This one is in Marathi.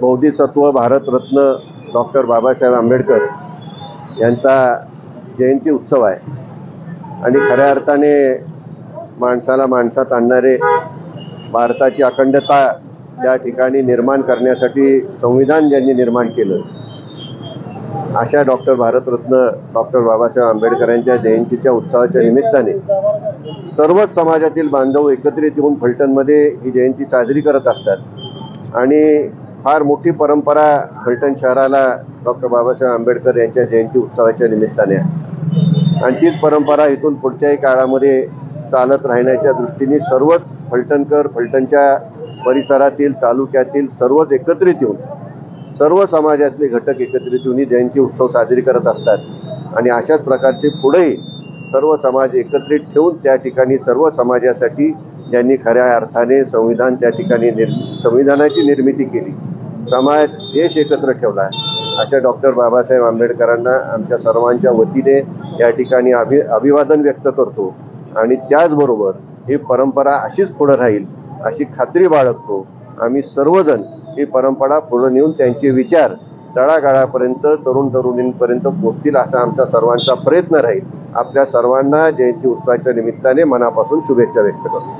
बौद्धिसत्व भारतरत्न डॉक्टर बाबासाहेब आंबेडकर यांचा जयंती उत्सव आहे. आणि खऱ्या अर्थाने माणसाला माणसात आणणारे भारताची अखंडता त्या ठिकाणी निर्माण करण्यासाठी संविधान ज्यांनी निर्माण केलं अशा डॉक्टर भारतरत्न डॉक्टर बाबासाहेब आंबेडकर यांच्या जयंतीच्या उत्सवाच्या निमित्ताने सर्वच समाजातील बांधव एकत्रित येऊन फलटणमध्ये ही जयंती साजरी करत असतात. आणि फार मोठी परंपरा फलटण शहराला डॉक्टर बाबासाहेब आंबेडकर यांच्या जयंती उत्सवाच्या निमित्ताने आहे. आणि तीच परंपरा इथून पुढच्याही काळामध्ये चालत राहण्याच्या दृष्टीने सर्वच फलटणकर फलटणच्या परिसरातील तालुक्यातील सर्वच एकत्रित येऊन सर्व समाजातले घटक एकत्रित येऊन ही जयंती उत्सव साजरी करत असतात. आणि अशाच प्रकारचे पुढेही सर्व समाज एकत्रित ठेवून त्या ठिकाणी सर्व समाजासाठी ज्यांनी खऱ्या अर्थाने संविधान त्या ठिकाणी निर् संविधानाची निर्मिती केली. समाज देश एकत्र ठेवला आहे. अशा डॉक्टर बाबासाहेब आंबेडकरांना आमच्या सर्वांच्या वतीने या ठिकाणी अभि अभिवादन व्यक्त करतो. आणि त्याचबरोबर ही परंपरा अशीच पुढं राहील अशी खात्री बाळगतो. आम्ही सर्वजण ही परंपरा पुढे नेऊन त्यांचे विचार तळागाळापर्यंत तरुण तरुणींपर्यंत पोचतील असा आमचा सर्वांचा प्रयत्न राहील. आपल्या सर्वांना जयंती उत्सवाच्या निमित्ताने मनापासून शुभेच्छा व्यक्त करतो.